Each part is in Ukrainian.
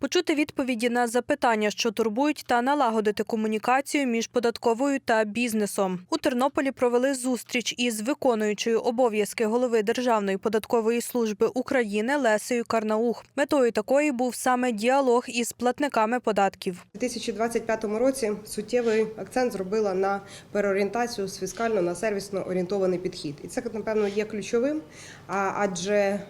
Почути відповіді на запитання, що турбують, та налагодити комунікацію між податковою та бізнесом. У Тернополі провели зустріч із виконуючою обов'язки голови Державної податкової служби України Лесею Карнаух. Метою такої був саме діалог із платниками податків. У 2025 році суттєвий акцент зробила на переорієнтацію з фіскально на сервісно орієнтований підхід, і це напевно є ключовим, адже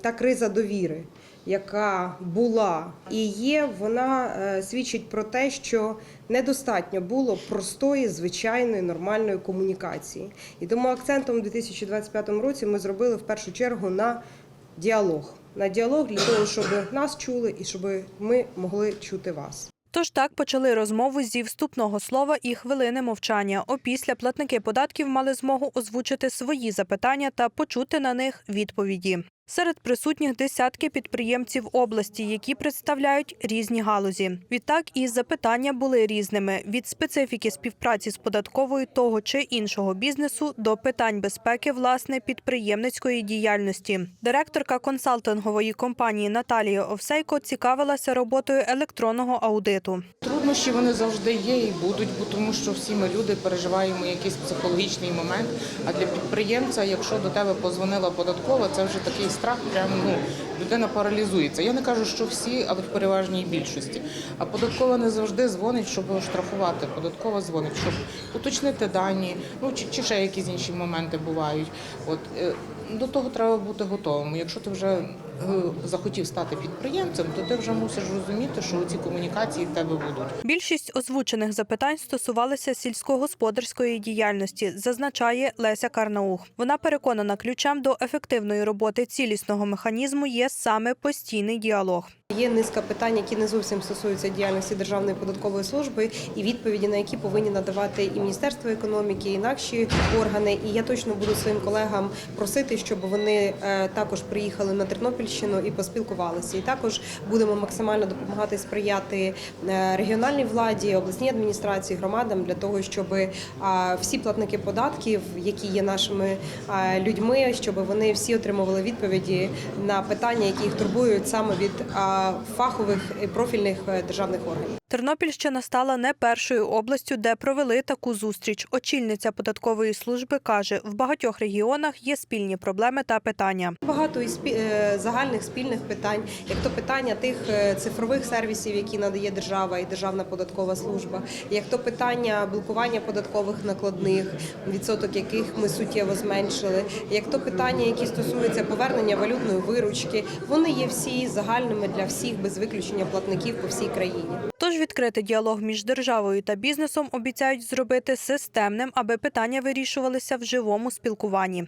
та криза довіри, яка була і є, вона е, свідчить про те, що недостатньо було простої, звичайної, нормальної комунікації. І тому акцентом у 2025 році ми зробили в першу чергу на діалог. На діалог для того, щоб нас чули і щоб ми могли чути вас. Тож так почали розмову зі вступного слова і хвилини мовчання. Опісля платники податків мали змогу озвучити свої запитання та почути на них відповіді. Серед присутніх десятки підприємців області, які представляють різні галузі. Відтак і запитання були різними: від специфіки співпраці з податковою того чи іншого бізнесу до питань безпеки власне підприємницької діяльності. Директорка консалтингової компанії Наталія Овсейко цікавилася роботою електронного аудиту. Труднощі вони завжди є і будуть, бо тому що всі ми люди переживаємо якийсь психологічний момент. А для підприємця, якщо до тебе позвонила податкова, це вже такий страх, прям ну людина паралізується. Я не кажу, що всі, але в переважній більшості. А податкова не завжди дзвонить, щоб оштрафувати. Податкова дзвонить, щоб уточнити дані, ну чи, чи ще якісь інші моменти бувають. От е, до того треба бути готовим. Якщо ти вже захотів стати підприємцем, то ти вже мусиш розуміти, що ці комунікації в тебе будуть. Більшість озвучених запитань стосувалися сільськогосподарської діяльності, зазначає Леся Карнаух. Вона переконана, ключем до ефективної роботи цілісного механізму є саме постійний діалог. Є низка питань, які не зовсім стосуються діяльності Державної податкової служби, і відповіді на які повинні надавати і Міністерство економіки, і інакші органи. І я точно буду своїм колегам просити, щоб вони е, також приїхали на Тернопільщину і поспілкувалися. І також будемо максимально допомагати сприяти е, регіональній владі, обласній адміністрації, громадам для того, щоб е, всі платники податків, які є нашими людьми, щоб вони всі отримували відповіді на питання, які їх турбують саме від фахових і профільних е, державних органів. Тернопільщина стала не першою областю, де провели таку зустріч. Очільниця податкової служби каже, в багатьох регіонах є спільні проблеми та питання. Багато і спі- е, загальних спільних питань, як то питання тих е, цифрових сервісів, які надає держава і Державна податкова служба, як то питання блокування податкових накладних, відсоток яких ми суттєво зменшили, як то питання, які стосуються повернення валютної виручки, вони є всі загальними для всіх без виключення платників по всій країні. Тож відкрити діалог між державою та бізнесом обіцяють зробити системним, аби питання вирішувалися в живому спілкуванні.